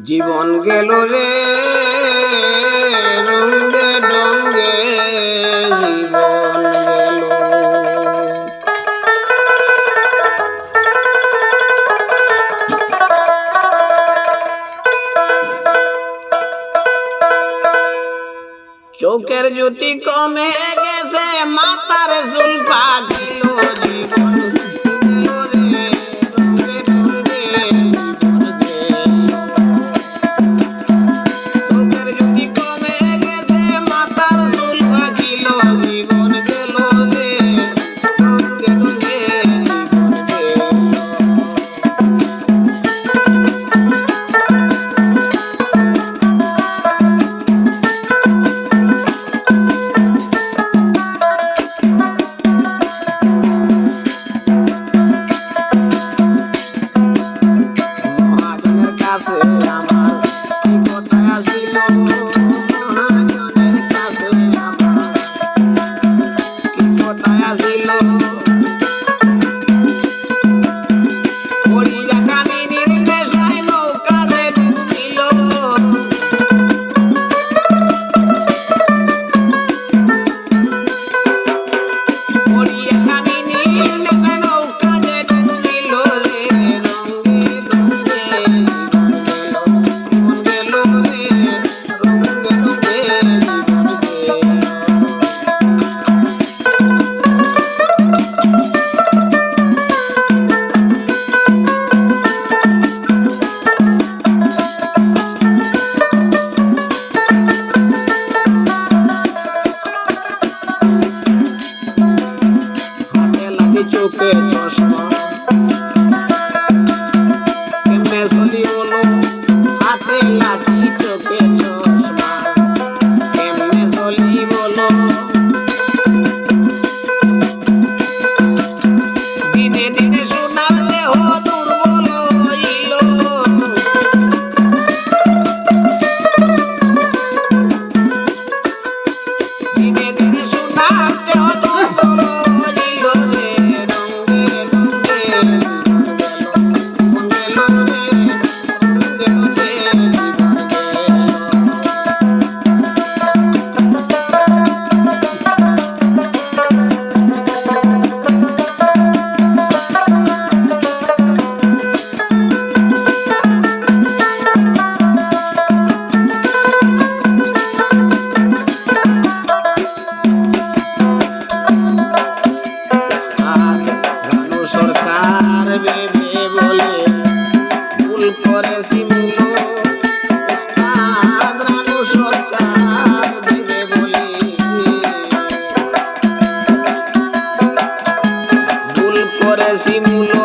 জীবন গেল রে রঙ্গে ডঙ্গে চোখের জ্যোতি কমে গেছে মাতার চুল পাখি দয়া ছিল চোখে চশমা করে সিংহ উস্তাদ রানু সরকার ভেঙে বলি। ভুল করে সিমুলো